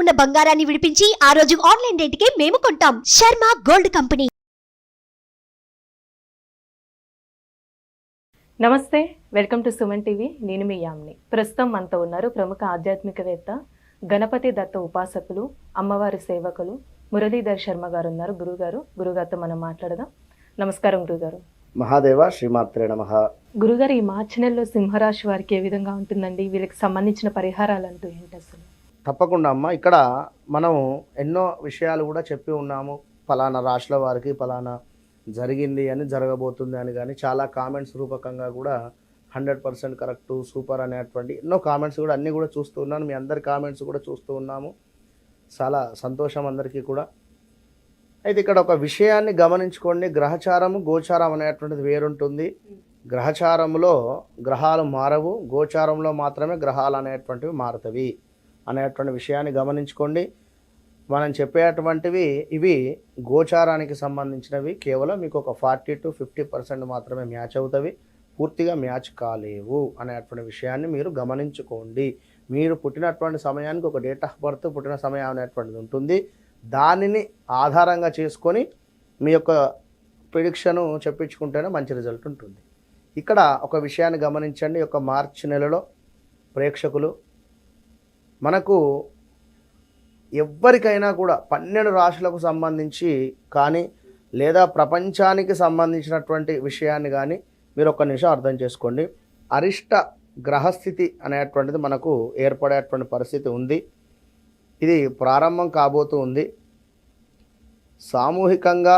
ఉన్న బంగారాన్ని విడిపించి ఆ రోజు ఆన్లైన్ రేటుకే మేము కొంటాం. Sharma gold company. నమస్తే వెల్కమ్ టు సుమన్ టీవీ. నేను మీ యామ్ని. ప్రస్తుతం మనతో ఉన్నారు ప్రముఖ ఆధ్యాత్మికవేత్త గణపతి దత్త ఉపాసకులు అమ్మవారి సేవకులు మురళీధర్ శర్మ గారు ఉన్నారు. గురుగారు గురుగారితో మనం మాట్లాడదాం. నమస్కారం గురుగారు. మహాదేవ శ్రీమాత్రే నమ. గురుగారు ఈ మార్చి నెలలో సింహరాశి వారికి ఏ విధంగా ఉంటుందండి? వీళ్ళకి సంబంధించిన పరిహారాలు అంటూ ఏంటి అసలు? తప్పకుండా అమ్మ. ఇక్కడ మనం ఎన్నో విషయాలు కూడా చెప్పి ఉన్నాము. ఫలానా రాష్ట్రాల వారికి ఫలానా జరిగింది అని జరగబోతుంది అని కానీ చాలా కామెంట్స్ రూపకంగా కూడా హండ్రెడ్ పర్సెంట్ కరెక్ట్ సూపర్ అనేటువంటి ఎన్నో కామెంట్స్ కూడా అన్నీ కూడా చూస్తూ ఉన్నాను. మీ అందరి కామెంట్స్ కూడా చూస్తూ ఉన్నాము. చాలా సంతోషం అందరికీ కూడా. అయితే ఇక్కడ ఒక విషయాన్ని గమనించుకోండి. గ్రహచారము గోచారం అనేటువంటిది వేరుంటుంది. గ్రహచారములో గ్రహాలు మారవు. గోచారంలో మాత్రమే గ్రహాలు అనేటువంటివి మారుతవి. అనేటువంటి విషయాన్ని గమనించుకోండి. మనం చెప్పేటువంటివి ఇవి గోచారానికి సంబంధించినవి. కేవలం మీకు ఒక ఫార్టీ టు ఫిఫ్టీ పర్సెంట్ మాత్రమే మ్యాచ్ అవుతాయి పూర్తిగా మ్యాచ్ కాలేవు అనేటువంటి విషయాన్ని మీరు గమనించుకోండి. మీరు పుట్టినటువంటి సమయానికి ఒక డేట్ ఆఫ్ బర్త్ పుట్టిన సమయం అనేటువంటిది ఉంటుంది. దానిని ఆధారంగా చేసుకొని మీ యొక్క ప్రిడిక్షను చెప్పించుకుంటేనే మంచి రిజల్ట్ ఉంటుంది. ఇక్కడ ఒక విషయాన్ని గమనించండి. ఈ యొక్క మార్చి నెలలో ప్రేక్షకులు మనకు ఎవ్వరికైనా కూడా పన్నెండు రాశులకు సంబంధించి కానీ లేదా ప్రపంచానికి సంబంధించినటువంటి విషయాన్ని కానీ మీరు ఒక్క నిమిషం అర్థం చేసుకోండి. అరిష్ట గ్రహస్థితి అనేటువంటిది మనకు ఏర్పడేటువంటి పరిస్థితి ఉంది. ఇది ప్రారంభం కాబోతూ ఉంది. సామూహికంగా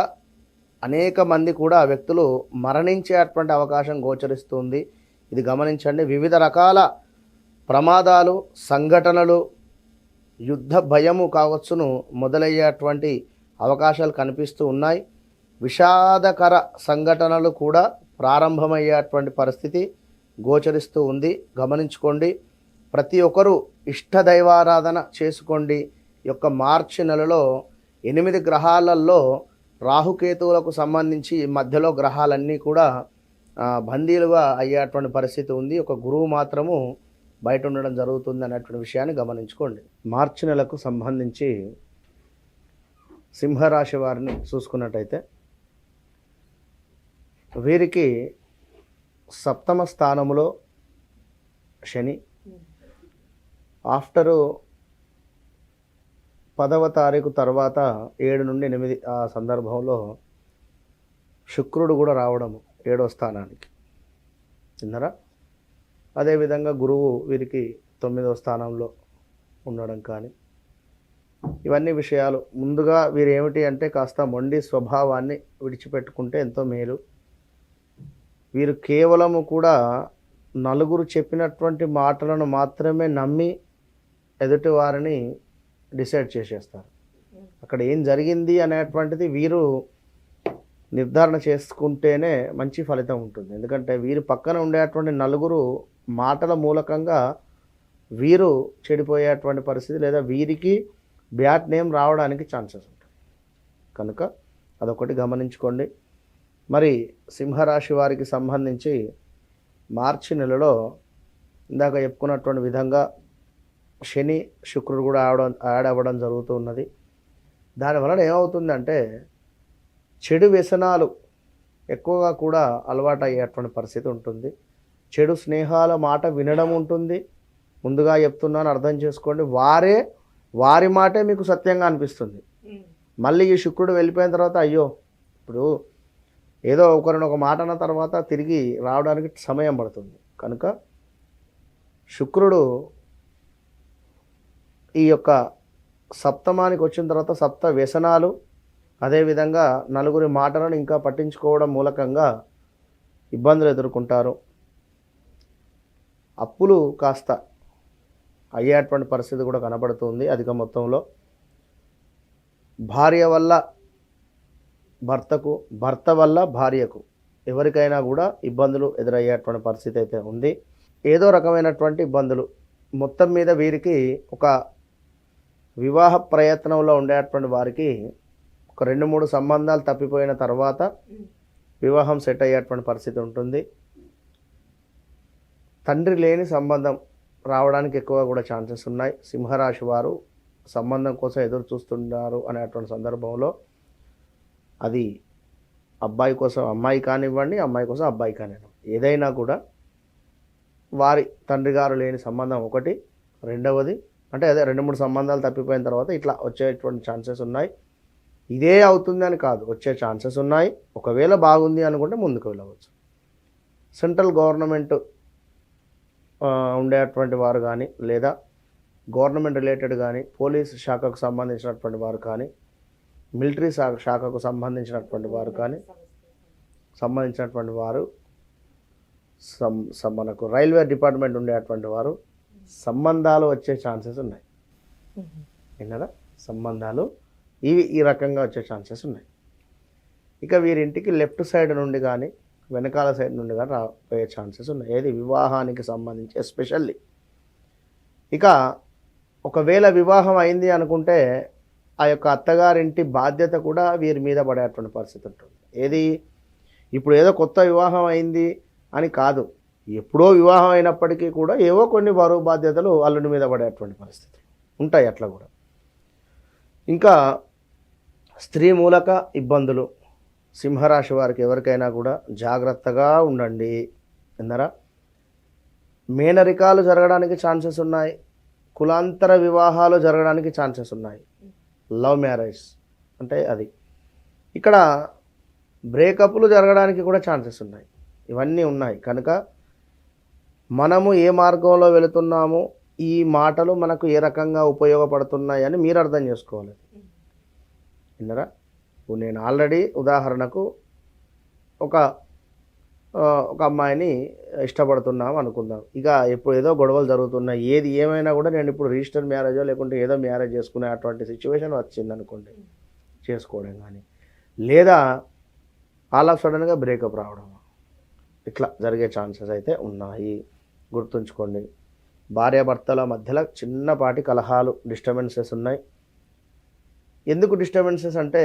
అనేక మంది కూడా వ్యక్తులు మరణించేటువంటి అవకాశం గోచరిస్తుంది ఇది గమనించండి. వివిధ రకాల ప్రమాదాలు సంఘటనలు యుద్ధ భయము కావచ్చును మొదలయ్యేటువంటి అవకాశాలు కనిపిస్తూ ఉన్నాయి. విషాదకర సంఘటనలు కూడా ప్రారంభమయ్యేటువంటి పరిస్థితి గోచరిస్తూ ఉంది. గమనించుకోండి ప్రతి ఒక్కరూ ఇష్ట దైవారాధన చేసుకోండి యొక్క మార్చి నెలలో ఎనిమిది గ్రహాలలో రాహుకేతువులకు సంబంధించి మధ్యలో గ్రహాలన్నీ కూడా బందీలుగా అయ్యేటువంటి పరిస్థితి ఉంది. ఒక గురువు మాత్రము బయట ఉండడం జరుగుతుంది అనేటువంటి విషయాన్ని గమనించుకోండి. మార్చి నెలకు సంబంధించి సింహరాశి వారిని చూసుకున్నట్టయితే వీరికి సప్తమ స్థానములో శని ఆఫ్టరు పదవ తారీఖు తర్వాత ఏడు నుండి ఎనిమిది ఆ సందర్భంలో శుక్రుడు కూడా రావడము ఏడో స్థానానికి. విన్నారా అదేవిధంగా గురువు వీరికి తొమ్మిదవ స్థానంలో ఉండడం కానీ ఇవన్నీ విషయాలు. ముందుగా వీరు ఏమిటి అంటే కాస్త మొండి స్వభావాన్ని విడిచిపెట్టుకుంటే ఎంతో మేలు. వీరు కేవలము కూడా నలుగురు చెప్పినటువంటి మాటలను మాత్రమే నమ్మి ఎదుటి వారిని డిసైడ్ చేసేస్తారు. అక్కడ ఏం జరిగింది అనేటువంటిది వీరు నిర్ధారణ చేసుకుంటేనే మంచి ఫలితం ఉంటుంది. ఎందుకంటే వీరి పక్కన ఉండేటువంటి నలుగురు మాటల మూలకంగా వీరు చెడిపోయేటువంటి పరిస్థితి లేదా వీరికి బ్యాట్ నేమ్ రావడానికి ఛాన్సెస్ ఉంటాయి. కనుక అదొకటి గమనించుకోండి. మరి సింహరాశి వారికి సంబంధించి మార్చి నెలలో ఇందాక చెప్పుకున్నటువంటి విధంగా శని శుక్రుడు కూడా ఆవడం యాడ్ అవ్వడం జరుగుతూ ఉన్నది. దానివలన ఏమవుతుందంటే చెడు వ్యసనాలు ఎక్కువగా కూడా అలవాటు అయ్యేటువంటి పరిస్థితి ఉంటుంది. చెడు స్నేహాల మాట వినడం ఉంటుంది. ముందుగా చెప్తున్నాను అర్థం చేసుకోండి. వారే వారి మాటే మీకు సత్యంగా అనిపిస్తుంది. మళ్ళీ ఈ శుక్రుడు వెళ్ళిపోయిన తర్వాత అయ్యో ఇప్పుడు ఏదో ఒకరిని ఒక మాట అన్న తర్వాత తిరిగి రావడానికి సమయం పడుతుంది. కనుక శుక్రుడు ఈ యొక్క సప్తమానికి వచ్చిన తర్వాత సప్త వ్యసనాలు అదేవిధంగా నలుగురి మాటలను ఇంకా పట్టించుకోవడం మూలకంగా ఇబ్బందులు ఎదుర్కొంటారు. అప్పులు కాస్త అయ్యేటువంటి పరిస్థితి కూడా కనబడుతుంది అధిక మొత్తంలో. భార్య వల్ల భర్తకు భర్త వల్ల భార్యకు ఎవరికైనా కూడా ఇబ్బందులు ఎదురయ్యేటువంటి పరిస్థితి అయితే ఉంది. ఏదో రకమైనటువంటి ఇబ్బందులు. మొత్తం మీద వీరికి ఒక వివాహ ప్రయత్నంలో ఉండేటువంటి వారికి ఒక రెండు మూడు సంబంధాలు తప్పిపోయిన తర్వాత వివాహం సెట్ అయ్యేటువంటి పరిస్థితి ఉంటుంది. తండ్రి లేని సంబంధం రావడానికి ఎక్కువ కూడా ఛాన్సెస్ ఉన్నాయి. సింహరాశి వారు సంబంధం కోసం ఎదురు చూస్తున్నారు అనేటువంటి సందర్భంలో అది అబ్బాయి కోసం అమ్మాయి కానివ్వండి అమ్మాయి కోసం అబ్బాయి కానివ్వండి. ఏదైనా కూడా వారి తండ్రి గారు లేని సంబంధం ఒకటి రెండవది అంటే అదే రెండు మూడు సంబంధాలు తప్పిపోయిన తర్వాత ఇట్లా వచ్చేటువంటి ఛాన్సెస్ ఉన్నాయి. ఇదే అవుతుంది అని కాదు వచ్చే ఛాన్సెస్ ఉన్నాయి. ఒకవేళ బాగుంది అనుకుంటే ముందుకు వెళ్ళవచ్చు. సెంట్రల్ గవర్నమెంట్ ఉండేటువంటి వారు కానీ లేదా గవర్నమెంట్ రిలేటెడ్ కానీ పోలీస్ శాఖకు సంబంధించినటువంటి వారు కానీ మిలిటరీ శాఖ శాఖకు సంబంధించినటువంటి వారు కానీ సంబంధించినటువంటి వారు సం మనకు రైల్వే డిపార్ట్మెంట్ ఉండేటువంటి వారు సంబంధాలు వచ్చే ఛాన్సెస్ ఉన్నాయి. విన్నారా? సంబంధాలు ఇవి ఈ రకంగా వచ్చే ఛాన్సెస్ ఉన్నాయి. ఇక వీరింటికి లెఫ్ట్ సైడ్ నుండి కానీ వెనకాల సైడ్ నుండి కానీ రాబోయే ఛాన్సెస్ ఉన్నాయి. ఏది? వివాహానికి సంబంధించి ఎస్పెషల్లీ. ఇక ఒకవేళ వివాహం అయింది అనుకుంటే ఆ యొక్క అత్తగారింటి బాధ్యత కూడా వీరి మీద పడేటువంటి పరిస్థితి ఉంటుంది. ఏది? ఇప్పుడు ఏదో కొత్త వివాహం అయింది అని కాదు. ఎప్పుడో వివాహం అయినప్పటికీ కూడా ఏవో కొన్ని బరువు బాధ్యతలు అల్లుడి మీద పడేటువంటి పరిస్థితులు ఉంటాయి అట్లా కూడా. ఇంకా స్త్రీ మూలక ఇబ్బందులు సింహరాశి వారికి ఎవరికైనా కూడా జాగ్రత్తగా ఉండండి. ఎందరా మేనరికాలు జరగడానికి ఛాన్సెస్ ఉన్నాయి. కులాంతర వివాహాలు జరగడానికి ఛాన్సెస్ ఉన్నాయి. లవ్ మ్యారేజ్ అంటే అది. ఇక్కడ బ్రేకప్లు జరగడానికి కూడా ఛాన్సెస్ ఉన్నాయి. ఇవన్నీ ఉన్నాయి. కనుక మనము ఏ మార్గంలో వెళుతున్నామో ఈ మాటలు మనకు ఏ రకంగా ఉపయోగపడుతున్నాయి అని మీరు అర్థం చేసుకోవాలి. విన్నరా? ఇప్పుడు నేను ఆల్రెడీ ఉదాహరణకు ఒక ఒక అమ్మాయిని ఇష్టపడుతున్నాం అనుకుందాం. ఇక ఇప్పుడు ఏదో గొడవలు జరుగుతున్నాయి. ఏది ఏమైనా కూడా నేను ఇప్పుడు రిజిస్టర్ మ్యారేజో లేకుంటే ఏదో మ్యారేజ్ చేసుకునే అటువంటి సిచ్యువేషన్ వచ్చింది అనుకోండి. చేసుకోవడం కానీ. లేదా ఆల్ ఆఫ్ సడన్గా బ్రేకప్ రావడం. ఇట్లా జరిగే ఛాన్సెస్ అయితే ఉన్నాయి. గుర్తుంచుకోండి. భార్యాభర్తల మధ్యలో చిన్నపాటి కలహాలు డిస్టర్బెన్సెస్ ఉన్నాయి. ఎందుకు డిస్టర్బెన్సెస్ అంటే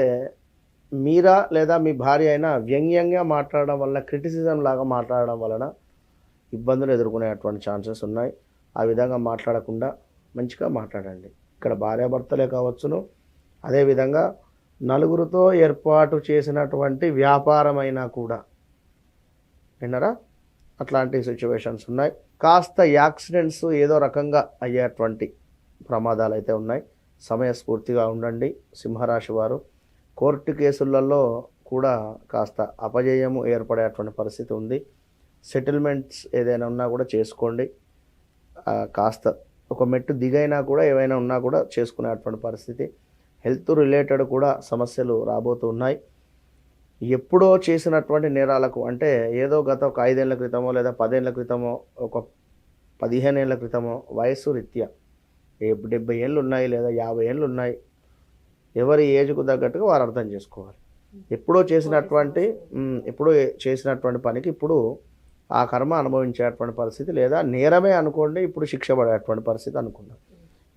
మీరా లేదా మీ భార్య అయినా వ్యంగ్యంగా మాట్లాడడం వల్ల క్రిటిసిజం లాగా మాట్లాడడం వలన ఇబ్బందులు ఎదుర్కొనేటువంటి ఛాన్సెస్ ఉన్నాయి. ఆ విధంగా మాట్లాడకుండా మంచిగా మాట్లాడండి. ఇక్కడ భార్యాభర్తలే కావచ్చును. అదేవిధంగా నలుగురితో ఏర్పాటు చేసినటువంటి వ్యాపారమైనా కూడా విన్నారా? అట్లాంటి సిచ్యువేషన్స్ ఉన్నాయి. కాస్త యాక్సిడెంట్స్ ఏదో రకంగా అయ్యేటువంటి ప్రమాదాలు అయితే ఉన్నాయి. సమయస్ఫూర్తిగా ఉండండి. సింహరాశి వారు కోర్టు కేసులలో కూడా కాస్త అపజయము ఏర్పడేటువంటి పరిస్థితి ఉంది. సెటిల్మెంట్స్ ఏదైనా ఉన్నా కూడా చేసుకోండి. కాస్త ఒక మెట్టు దిగైనా కూడా ఏవైనా ఉన్నా కూడా చేసుకునేటువంటి పరిస్థితి. హెల్త్ రిలేటెడ్ కూడా సమస్యలు రాబోతున్నాయి ఎప్పుడో చేసినటువంటి నేరాలకు అంటే ఏదో గత ఒక ఐదేళ్ళ క్రితమో లేదా పదేళ్ళ క్రితమో ఒక పదిహేను ఏళ్ళ క్రితమో వయస్సు రీత్యా డెబ్బై ఏళ్ళు ఉన్నాయి లేదా యాభై ఏళ్ళు ఉన్నాయి. ఎవరి ఏజ్కు తగ్గట్టుగా వారు అర్థం చేసుకోవాలి. ఎప్పుడో చేసినటువంటి ఎప్పుడో చేసినటువంటి పనికి ఇప్పుడు ఆ కర్మ అనుభవించేటువంటి పరిస్థితి లేదా నేరమే అనుకోండి ఇప్పుడు శిక్ష పడేటువంటి పరిస్థితి అనుకుందాం.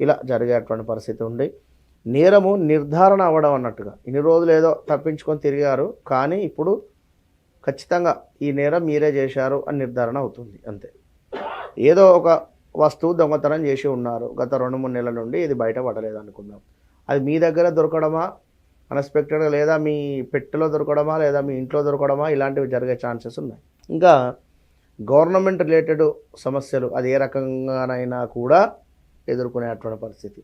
ఇలా జరిగేటువంటి పరిస్థితి ఉంది. నేరము నిర్ధారణ అవ్వడం అన్నట్టుగా ఇన్ని రోజులు ఏదో తప్పించుకొని తిరిగారు కానీ ఇప్పుడు ఖచ్చితంగా ఈ నేరం మీరే చేశారు అని నిర్ధారణ అవుతుంది అంతే. ఏదో ఒక వస్తువు దొంగతనం చేసి ఉన్నారు. గత రెండు మూడు నెలల నుండి ఇది బయట పడలేదు అనుకుందాం. అది మీ దగ్గర దొరకడమా? అన్ఎక్స్పెక్టెడ్గా లేదా మీ పెట్టెలో దొరకడమా? లేదా మీ ఇంట్లో దొరకడమా? ఇలాంటివి జరిగే ఛాన్సెస్ ఉన్నాయి. ఇంకా గవర్నమెంట్ రిలేటెడ్ సమస్యలు అది ఏ రకంగానైనా కూడా ఎదుర్కొనేటువంటి పరిస్థితి.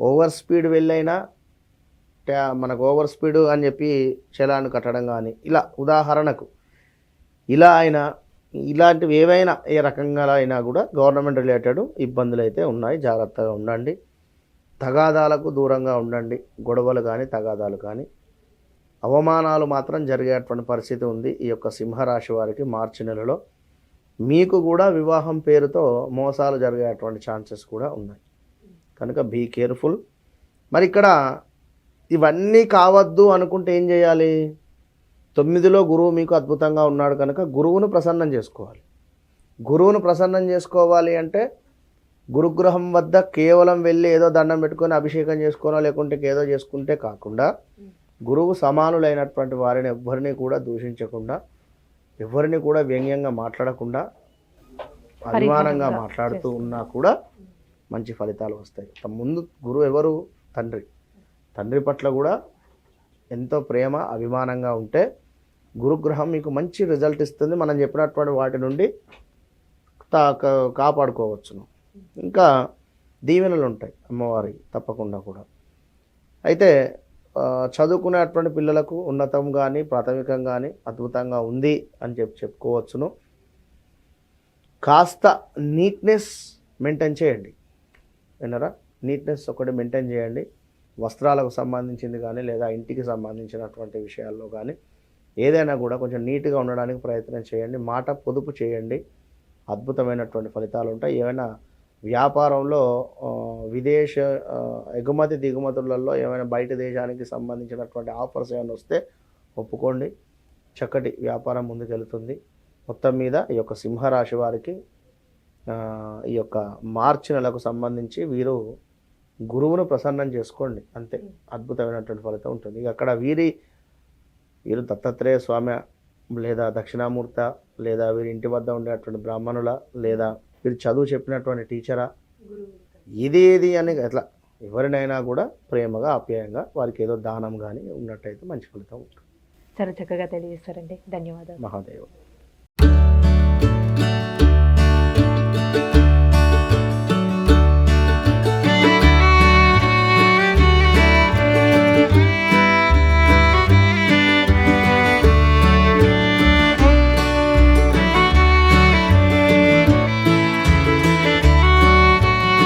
ఓవర్ స్పీడ్ వెళ్ళైనా ట్యా- మనకు ఓవర్ స్పీడ్ అని చెప్పి చలాన్ని కట్టడం కానీ ఇలా ఉదాహరణకు ఇలా అయినా ఇలాంటివి ఏవైనా ఏ రకంగా అయినా కూడా గవర్నమెంట్ రిలేటెడ్ ఇబ్బందులు అయితే ఉన్నాయి. జాగ్రత్తగా ఉండండి. తగాదాలకు దూరంగా ఉండండి. గొడవలు కానీ తగాదాలు కానీ అవమానాలు మాత్రం జరిగేటువంటి పరిస్థితి ఉంది. ఈ యొక్క సింహరాశి వారికి మార్చి నెలలో మీకు కూడా వివాహం పేరుతో మోసాలు జరిగేటువంటి ఛాన్సెస్ కూడా ఉన్నాయి. కనుక బీ కేర్ఫుల్. మరి ఇక్కడ ఇవన్నీ కావద్దు అనుకుంటే ఏం చేయాలి? తొమ్మిదిలో గురువు మీకు అద్భుతంగా ఉన్నాడు కనుక గురువును ప్రసన్నం చేసుకోవాలి. గురువును ప్రసన్నం చేసుకోవాలి అంటే గురుగ్రహం వద్ద కేవలం వెళ్ళి ఏదో దండం పెట్టుకొని అభిషేకం చేసుకోనో లేకుంటే ఏదో చేసుకుంటే కాకుండా గురువు సమానులైనటువంటి వారిని ఎవ్వరిని కూడా దూషించకుండా ఎవరిని కూడా వ్యంగ్యంగా మాట్లాడకుండా అభిమానంగా మాట్లాడుతూ. ఉన్నా కూడా మంచి ఫలితాలు వస్తాయి. ముందు గురువు ఎవరు? తండ్రి. తండ్రి పట్ల కూడా ఎంతో ప్రేమ అభిమానంగా ఉంటే గురుగ్రహం మీకు మంచి రిజల్ట్ ఇస్తుంది. మనం చెప్పినటువంటి వాటి నుండి తా కాపాడుకోవచ్చును. ఇంకా దీవెనలు ఉంటాయి అమ్మవారి తప్పకుండా కూడా. అయితే చదువుకునేటువంటి పిల్లలకు ఉన్నతం కానీ ప్రాథమికం కానీ అద్భుతంగా ఉంది అని చెప్పి చెప్పుకోవచ్చును. కాస్త నీట్నెస్ మెయింటైన్ చేయండి. విన్నారా? నీట్నెస్ ఒకటి మెయింటైన్ చేయండి. వస్త్రాలకు సంబంధించింది కానీ లేదా ఇంటికి సంబంధించినటువంటి విషయాల్లో కానీ ఏదైనా కూడా కొంచెం నీట్గా ఉండడానికి ప్రయత్నం చేయండి. మాట పొదుపు చేయండి. అద్భుతమైనటువంటి ఫలితాలు ఉంటాయి. ఏమైనా వ్యాపారంలో విదేశ ఎగుమతి దిగుమతులలో ఏమైనా బయట దేశానికి సంబంధించినటువంటి ఆఫర్స్ ఏమైనా వస్తే ఒప్పుకోండి. చక్కటి వ్యాపారం ముందుకెళ్తుంది. మొత్తం మీద ఈ యొక్క సింహరాశి వారికి ఈ యొక్క మార్చి నెలకు సంబంధించి వీరు గురువును ప్రసన్నం చేసుకోండి. అంతే. అద్భుతమైనటువంటి ఫలితం ఉంటుంది. ఇక అక్కడ వీరి వీరు దత్తాత్రేయ స్వామి లేదా దక్షిణామూర్త లేదా వీరి ఇంటి వద్ద ఉండేటువంటి బ్రాహ్మణుల లేదా వీరు చదువు చెప్పినటువంటి టీచరా? ఇది ఏది అని ఎట్లా ఎవరినైనా కూడా ప్రేమగా ఆప్యాయంగా వారికి ఏదో దానం కానీ ఉన్నట్టయితే మంచి ఫలితం ఉంటుంది. చాలా చక్కగా తెలియజేస్తారండి. ధన్యవాదాలు. మహాదేవ్.